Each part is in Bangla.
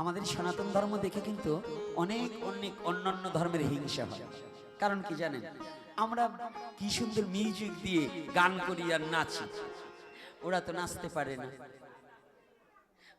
আমাদের সনাতন ধর্ম দেখে কিন্তু অনেক অনেক অন্যান্য ধর্মের হিংসা হয়। কারণ কি জানেন? আমরা কি সুন্দর মিউজিক দিয়ে গান করি আর নাচি। ওরা তো নাচতে পারে না।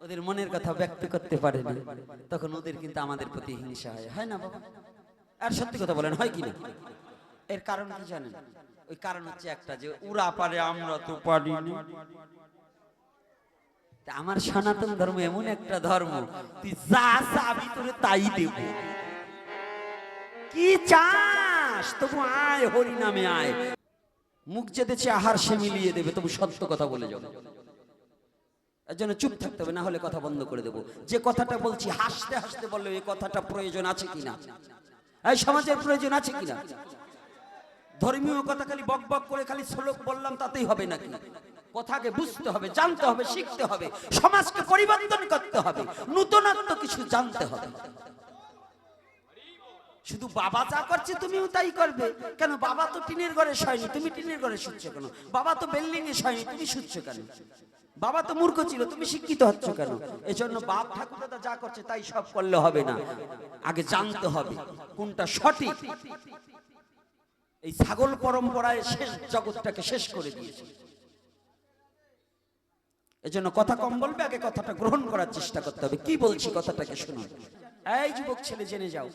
ওদের মনের কথা ব্যক্ত করতে পারে না। তখন ওদের কিন্তু আমাদের প্রতি হিংসা হয়। হয় না বাবা? আর সত্যি কথা বলেন, হয় কি না? এর কারণ কি জানেন? ওই কারণ হচ্ছে একটা যে ওরা পারে, আমরা তো পারি আমার সনাতন ধর্ম এমন একটা ধর্ম, তুই যা চাবি তোরে তাই দেব। কি চাস? তবু আয় হরি নামে আয়। মুখ যেতেছে আহার সে মিলিয়ে দেবে, তবু সত্য কথা বলে যাবে এর জন্য চুপ থাকতে হবে, না হলে কথা বন্ধ করে দেব। যে কথাটা বলছি, হাসতে হাসতে বললে এই কথাটা প্রয়োজন আছে কিনা? এই সমাজের প্রয়োজন আছে কিনা? ধর্মীয় কথা খালি বক বক করে খালি শ্লোক বললাম, তাতেই হবে নাকি? কথাকে বুঝতে হবে, জানতে হবে, শিখতে হবে, সমাজকে পরিবর্তন করতে হবে, নূতনত্ব কিছু জানতে হবে। শুধু বাবা যা করছে তুমিও তাই করবে। কেন বাবা তো টিনের ঘরে শয়নি, তুমি টিনের ঘরে শুচ্ছ কেন? বাবা তো বিল্ডিং এ শয়নি, তুমি শুচ্ছ কেন? বাবা তো মূর্খ ছিল, তুমি শিক্ষিত হচ্ছ কেন? এই জন্য বাপ ঠাকুরদা যা করছে তাই সব করলে হবে না। আগে জানতে হবে কোনটা সঠিক। এই ছাগল পরম্পরায় শেষ জগৎটাকে শেষ করে দিয়েছে। এজন্য কথা কম বলবে, আগে কথাটা গ্রহণ করার চেষ্টা করতে হবে। কি বলছি কথাটাকে শুনুন। এই যুবক ছেলে, জেনে যাও।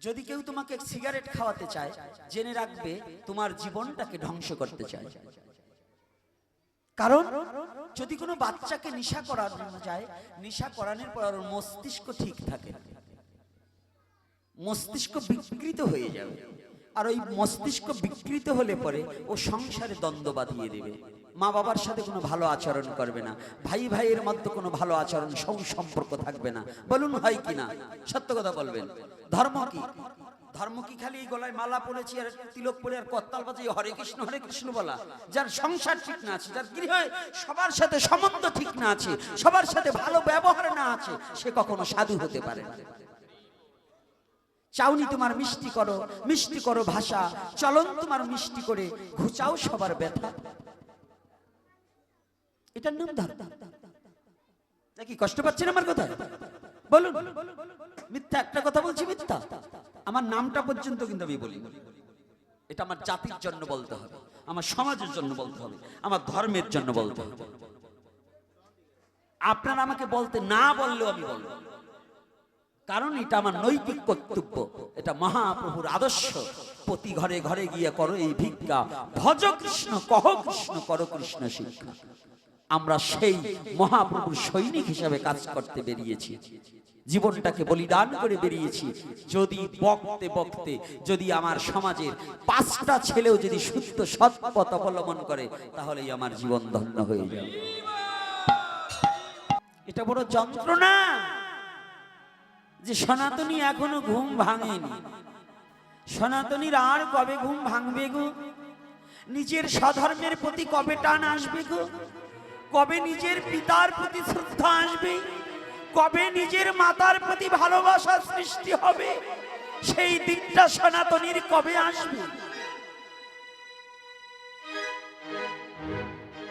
যদি কেউ তোমাকে সিগারেট খাওয়াতে চায়, জেনে রাখবে তোমার জীবনটাকে ধ্বংস করতে চায়। কারণ, যদি কোনো বাচ্চাকে নেশা করানো যায়, নেশা করানোর পর ওর মস্তিষ্ক ঠিক থাকে মস্তিষ্ক বিকৃত হয়ে যাবে। আর ওই মস্তিষ্ক বিকৃত হলে পরে ও সংসারে দ্বন্দ্ব বাঁধিয়ে দেবে। মা বাবার সাথে কোনো ভালো আচরণ করবে না। ভাই ভাইয়ের মধ্যে কোনো ভালো আচরণ সৌ সম্পর্ক থাকবে না। বলুন হয় কি না? সত্য কথা বলবেন। ধর্ম কি? ধর্ম কি খালি এই গলায় মালা পড়েছি আর তিলক পরে আর কত্তাল বাজে? হরে কৃষ্ণ হরে কৃষ্ণ বলা। যার সংসার ঠিক না আছে, যার গৃহে সবার সাথে সম্বন্ধ ঠিক না আছে, সবার সাথে ভালো ব্যবহার না আছে, সে কখনো সাধু হতে পারে চাউনি তোমার মিষ্টি করো মিষ্টি করো ভাষা। চলন তোমার মিষ্টি করে, ঘুচাও সবার ব্যথা। এটার নাম ধর্ম কি কষ্ট পাচ্ছেন আমার কথা? বলুন। মিথ্যা একটা কথা বলছি মিথ্যা? আমার নামটা পর্যন্ত কিন্তু আমি বলি এটা আমার জাতির জন্য বলতে হবে। আমার সমাজের জন্য বলতে হবে। আমার ধর্মের জন্য বলতে হবে। আপনারা আমাকে বলতে না বললেও আমি বলব। কারণ এটা আমার নৈতিক কর্তব্য। এটা মহাপ্রভুর আদর্শ। প্রতি ঘরে ঘরে গিয়ে করো এই ভিক্ষা। ভজ কৃষ্ণ, কহ কৃষ্ণ, করো কৃষ্ণ শিক্ষা। আমরা সেই মহাপ্রভুর সৈনিক হিসাবে কাজ করতে বেরিয়েছি। জীবনটাকে বলিদান করে বেরিয়েছি। যদি বকতে বকতে, যদি আমার সমাজের পাঁচটা ছেলেও যদি শুদ্ধ সৎ পথ অবলম্বন করে, তাহলেই আমার জীবন ধন্য হয়ে যাবে। এটা বড় যন্ত্রণা যে সনাতনী এখনও ঘুম ভাঙেনি। সনাতনীর আর কবে ঘুম ভাঙবে গো? নিজের স্বধর্মের প্রতি কবে টান আসবে গো? কবে নিজের পিতার প্রতি শ্রদ্ধা আসবে? কবে নিজের মাতার প্রতি ভালোবাসা সৃষ্টি হবে? সেই দিনটা সনাতনীর কবে আসবে?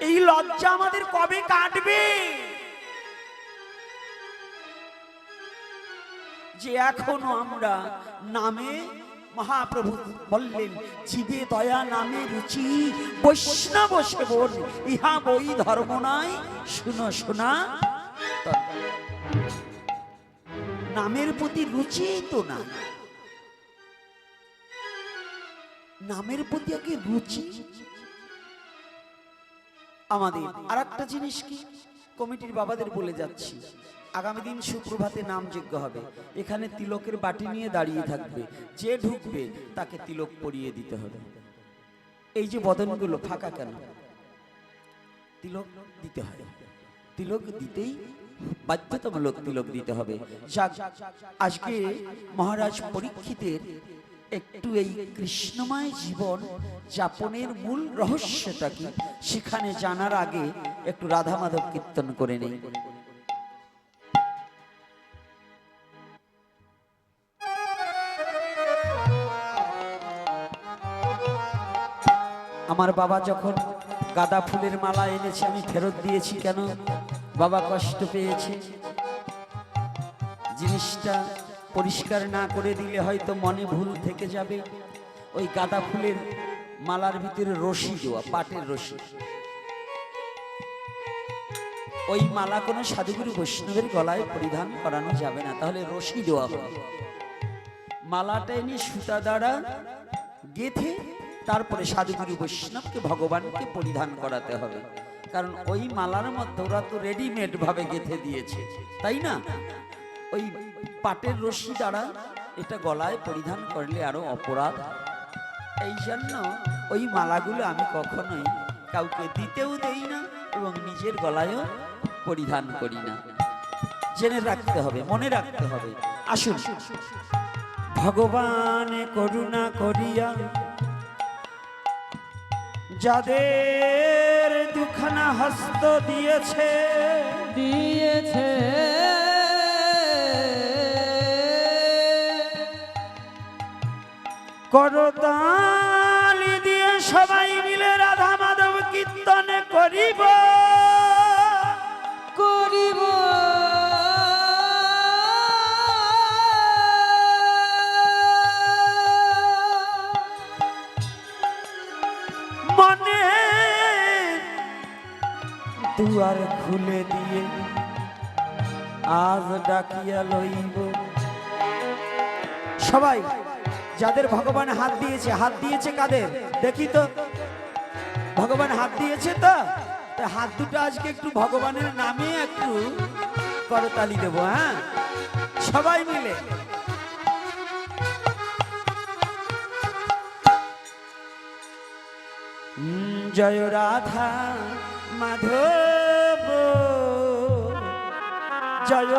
এই লজ্জা আমাদের কবে কাটবে? যে এখনও আমরা নামে মহাপ্রভু বললেন জীবে দয়া নামে রুচি, বৈষ্ণব সেবন ইহা বই ধর্ম নাই, শুনো, শোনা। নামের প্রতি রুচি তো না নামের প্রতি আগে রুচি? আমাদের আর একটা জিনিস কি? কমিটির বাবাদের বলে যাচ্ছি। আগামী দিন সুপ্রভাতে নাম যোগ্য হবে। এখানে তিলকের বাটি নিয়ে দাঁড়িয়ে থাকবে। যে ঢুকবে, তাকে তিলক পরিয়ে দিতে হবে। এই যে বদনগুলো ফাঁকা কেন? তিলক দিতে হয়। তিলক দিতেই বাধ্যতামূলক তিলক দিতে হবে। আজকে মহারাজ পরীক্ষিতের একটু এই কৃষ্ণময় জীবন যাপনের মূল রহস্যটা কি? সেখানে জানার আগে একটু রাধা মাধব কীর্তন করে নেই। আমার বাবা যখন গাঁদা ফুলের মালা এনেছে, আমি ফেরত দিয়েছি কেন? বাবা কষ্ট পেয়েছে। জিনিসটা পরিষ্কার না করে দিলে হয়তো মনে ভুল থেকে যাবে। ওই গাঁদা ফুলের মালার ভিতরে রশি দেওয়া, পাটের রশি। ওই মালা কোনো সাধুগুরু বৈষ্ণবের গলায় পরিধান করানো যাবে না, তাহলে রশি দেওয়া হবে। মালাটা এনে সুতা দ্বারা গেথে তারপরে সাধুগুরু বৈষ্ণবকে, ভগবানকে পরিধান করাতে হবে। কারণ ওই মালার মধ্যে ওরা তো রেডিমেড ভাবে গেথে দিয়েছে, তাই না? ওই পাটের রশ্মি দ্বারা এটা গলায় পরিধান করলে আরও অপরাধ। এই জন্য ওই মালাগুলো আমি কখনোই কাউকে দিতেও দেই না এবং নিজের গলায়ও পরিধান করি না। জেনে রাখতে হবে, মনে রাখতে হবে। আসুন। ভগবান করুণা করিয়া যাদের দুখানা হস্ত দিয়েছে। দিয়েছে। করতালি দিয়ে সবাই মিলে রাধা মাধব কীর্তন করিব। দুয়ার খুলে দিয়ে আজ ডাকিয়া লইব। সবাই, যাদের ভগবান হাত দিয়েছে হাত দিয়েছে কাদের? দেখি তো। ভগবান হাত দিয়েছে তো? হাত দুটো আজকে একটু ভগবানের নামে একটু করতালি দেব হ্যাঁ? সবাই মিলে। জয় রাধা মাধব। জয়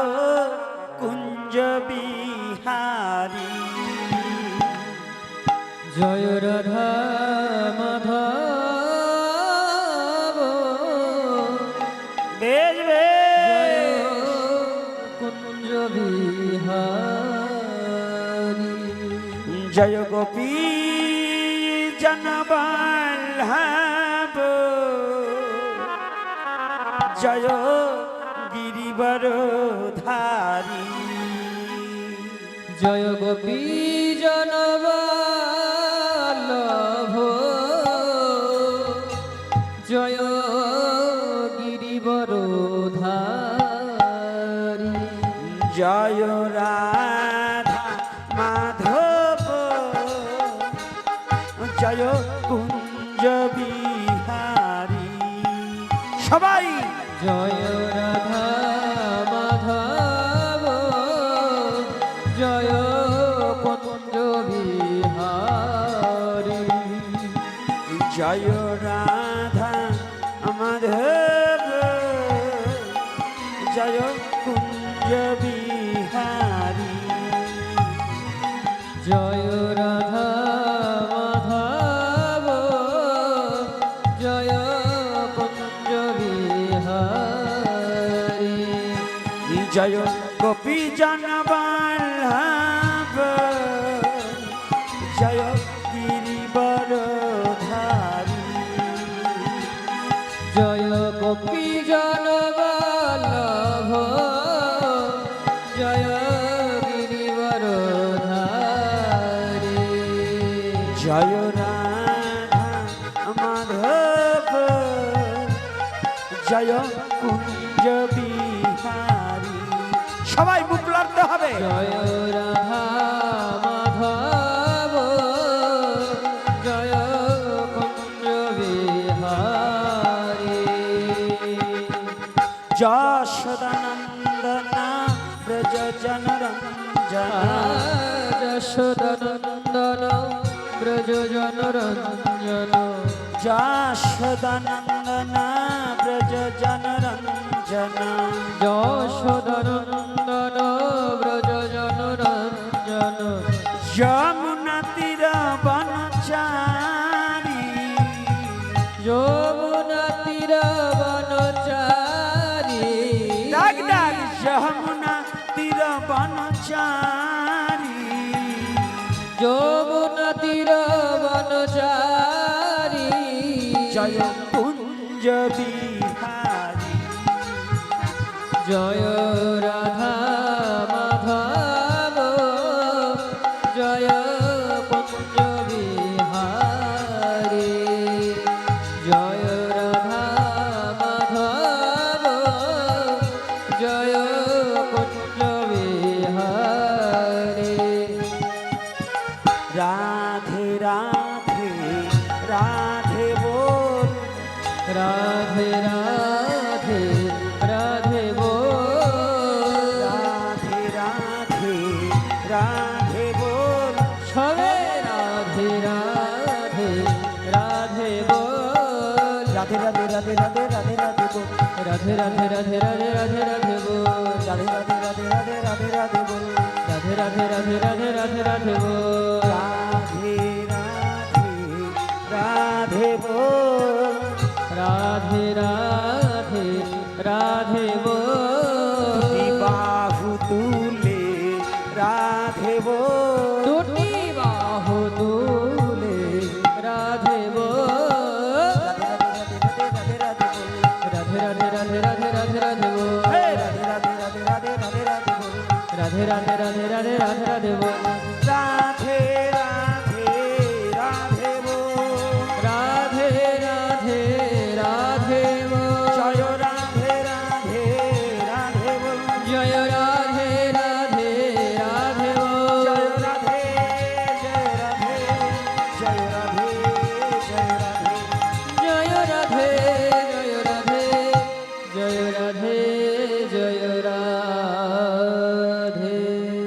কুঞ্জ বিহারী। জয় রাধা মাধব। বেশ বেশ। কুঞ্জ বিহারী। জয় গোপী জনবল্লভ। জয় গিরিবর ধারী। জয় গোপী জনব জয় গিরিবরধারী। জয় রাধা জয় রাধা মাধব জয় কুঞ্জ বিহারী। জয় রাধা মাধব জয় কুঞ্জ বিহারী। জয় গোপী জনবল্লভ জয় রাধা মাধব জয় কুঞ্জ বিহারী। সবাই মুখ হবে। জয় রাধা মাধব। জয় কুঞ্জ বিহারী। যশোদানন্দনা ব্রজ জনরঞ্জন যশোদনন্দন। ব্রজ জনরঞ্জন যশোদানন্দনা ব্রজ জনরঞ্জন যশোদনন্দন ব্রজ জনরঞ্জন যমুনা তীর বনচারী। যমুনা তীর বনচারী। ডাক ডাক যমুনা তীর বনচারী। বিহারী জয় রাধা মাধব, জয় পঞ্চ বিহারী জয় রাধা মাধব, জয় পঞ্চ বিহারী রাধে রাধে রাধে রাধে রাধে রাধে রাধে রাধে রাধে রাধে রাধে রাধে বল রাধে রাধে রাধে রাধে রাধে রাধে বল রাধে রাধে রাধে রাধে রাধে রাধে বল রাধে রাধে রাধে বল রাধে রাধে রাধে বল বাহু তুলে রাধে বল